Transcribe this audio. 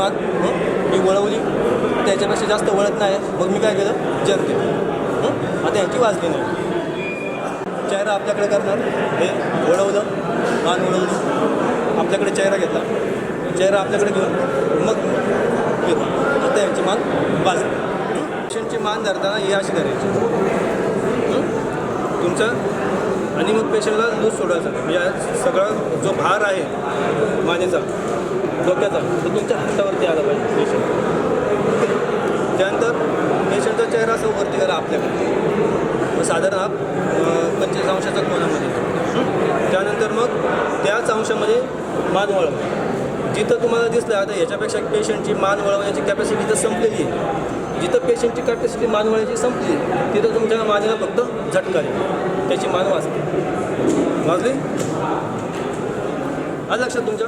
पाग मी वळवली. त्याच्यापेक्षा जास्त वळत नाही. मग मी काय केलं? जर केलं आता यांची वाजली नाही. चेहरा आपल्याकडे करणार. हे वळवलं. मान वळवलं. आपल्याकडे चेहरा घेतला. चेहरा आपल्याकडे घेऊन मग घेतो आता यांची मान वाजली. पेशंटची मान धरताना ही अशी धरायची तुमचं आणि मग पेशंटला दूध सोडायचं. या सगळा जो भार आहे मानेचा डोक्याचा तो तुमच्या मग हा पंचवीस अंशाच्या कोणामध्ये त्यानंतर मग त्याच अंशामध्ये मान वळव जिथं तुम्हाला दिसलं आता याच्यापेक्षा पेशंटची मान वळवण्याची कॅपॅसिटी तर संपलेली आहे. जिथं पेशंटची कॅपॅसिटी मान वळायची संपली तिथं तुमच्या मानेला फक्त झटका आहे त्याची मान वाचते. वाजली? आज लक्षात तुमच्या?